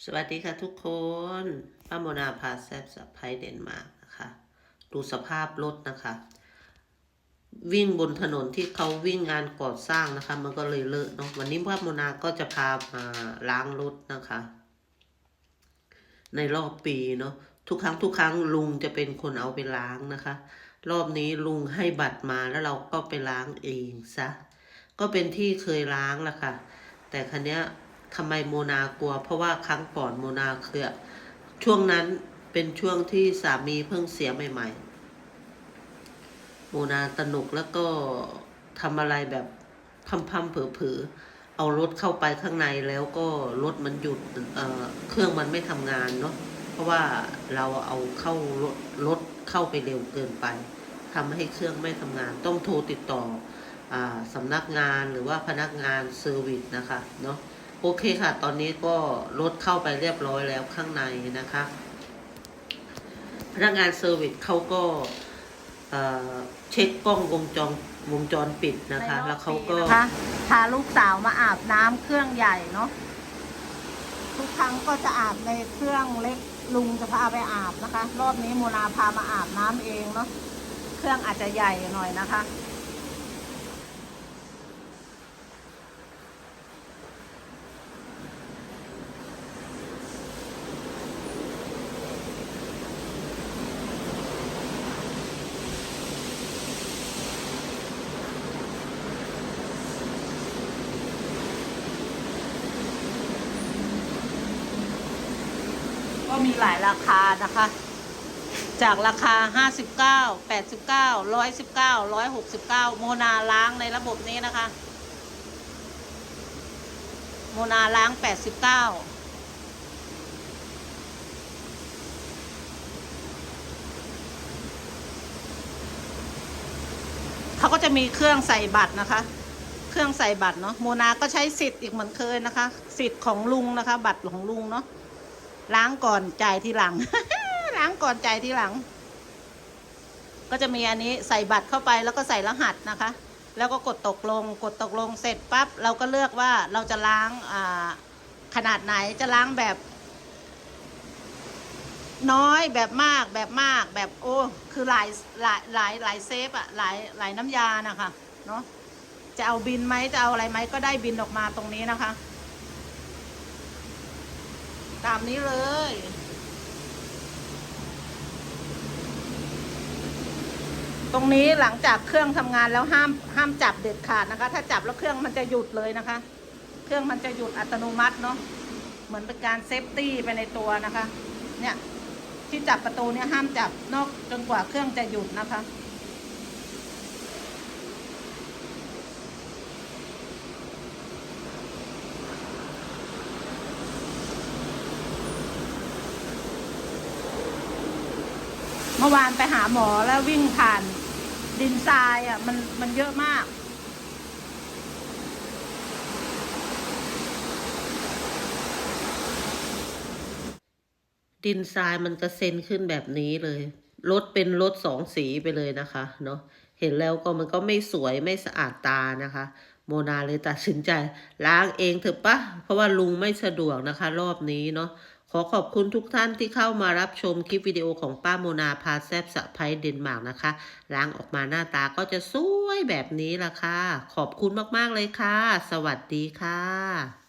สวัสดีค่ะทุกคนป้าโมนาพาแซบสับไพเดนมาร์กนะคะ ดูสภาพรถนะคะ วิ่งบนถนนที่เขาวิ่งงานก่อสร้างนะคะ มันก็เลยเลอะเนาะวันนี้ป้าโมนาก็จะพามาล้างรถนะคะ ในรอบปีเนาะทุกครั้งทุกครั้งลุงจะเป็นคนเอาไปล้างนะคะ รอบนี้ลุงให้บัตรมาแล้วเราก็ไปล้างเองซะก็เป็นที่เคยล้างละค่ะ แต่คันเนี้ย ทำไมโมนากลัว เพราะว่าครั้งก่อนโมนาเคยช่วงนั้นเป็นช่วงที่สามีเพิ่งเสียใหม่ ๆ โมนาตนุกแล้วก็ทำอะไรแบบพัมๆเผลอๆเอารถเข้าไปข้างในแล้วก็รถมันหยุดเเครื่องมันไม่ทำงานเนาะเพราะว่าเราเอาเข้ารถรถเข้าไปเร็วเกินไปทำให้เครื่องไม่ทำงาน ต้องโทรติดต่ออสำนักงานหรือว่าพนักงานเซอร์วิสนะคะเนาะ โอเคค่ะ ตอนนี้ก็รถเข้าไปเรียบร้อยแล้วข้างในนะคะ พนักงานเซอร์วิสเขาก็เอ่อเช็คกล้องวงจรวงจรปิดนะคะในรอบแล้วเขาก็ปีนะคะพาลูกสาวมาอาบน้ำเครื่องใหญ่เนาะทุกครั้งก็จะอาบในเครื่องเล็กลุงจะพาไปอาบนะคะ รอบนี้โมนาพามาอาบน้ำเองเนาะเครื่องอาจจะใหญ่หน่อยนะคะ ก็มีหลายราคานะคะ จากราคา 59 89 119 169 โมนาล้างในระบบนี้นะคะ โมนาล้าง 89เขาก็จะมีเครื่องใส่บัตรนะคะ เครื่องใส่บัตรเนาะ โมนาก็ใช้สิทธิ์อีกเหมือนเคยนะคะ สิทธิ์ของลุงนะคะ บัตรของลุงเนาะ ล้างก่อนจ่ายทีหลัง ล้างก่อนจ่ายทีหลัง ก็จะมีอันนี้ใส่บัตรเข้าไปแล้วก็ใส่รหัสนะคะ แล้วก็กดตกลง กดตกลงเสร็จปั๊บเราก็เลือกว่าเราจะล้างขนาดไหนจะล้างแบบ น้อยแบบมากแบบมากแบบโอ้คือหลายหลายหลายหลายเซฟอะหลายหลายน้ำยานะคะเนาะจะเอาบินไหมจะเอาอะไรไหมก็ได้บินออกมาตรงนี้นะคะ ตามนี้เลย ตรงนี้หลังจากเครื่องทำงานแล้วห้ามห้ามจับเด็ดขาดนะคะ ถ้าจับแล้วเครื่องมันจะหยุดเลยนะคะ เครื่องมันจะหยุดอัตโนมัติเนาะเหมือนเป็นการเซฟตี้ไปในตัวนะคะ เนี่ยที่จับประตูเนี่ยห้ามจับนอกจนกว่าเครื่องจะหยุดนะคะ มื่อวานไปหาหมอแล้ววิ่งผ่านดินทรายอะ มันมันเยอะมาก ดินทรายมันกระเซ็นขึ้นแบบนี้เลยรถเป็นรถสองสีไปเลยนะคะเนาะเห็นแล้วก็มันก็ไม่สวยไม่สะอาดตานะคะ โมนาเลยตัดสินใจล้างเองเถอะปะเพราะว่าลุงไม่สะดวกนะคะ รอบนี้เนาะ ขอขอบคุณทุกท่านที่เข้ามารับชมคลิปวิดีโอของป้าโมนาพาแซบสะพายเดนมาร์กนะคะ ล้างออกมาหน้าตาก็จะสวยแบบนี้ละค่ะ ขอบคุณมากๆเลยค่ะ สวัสดีค่ะ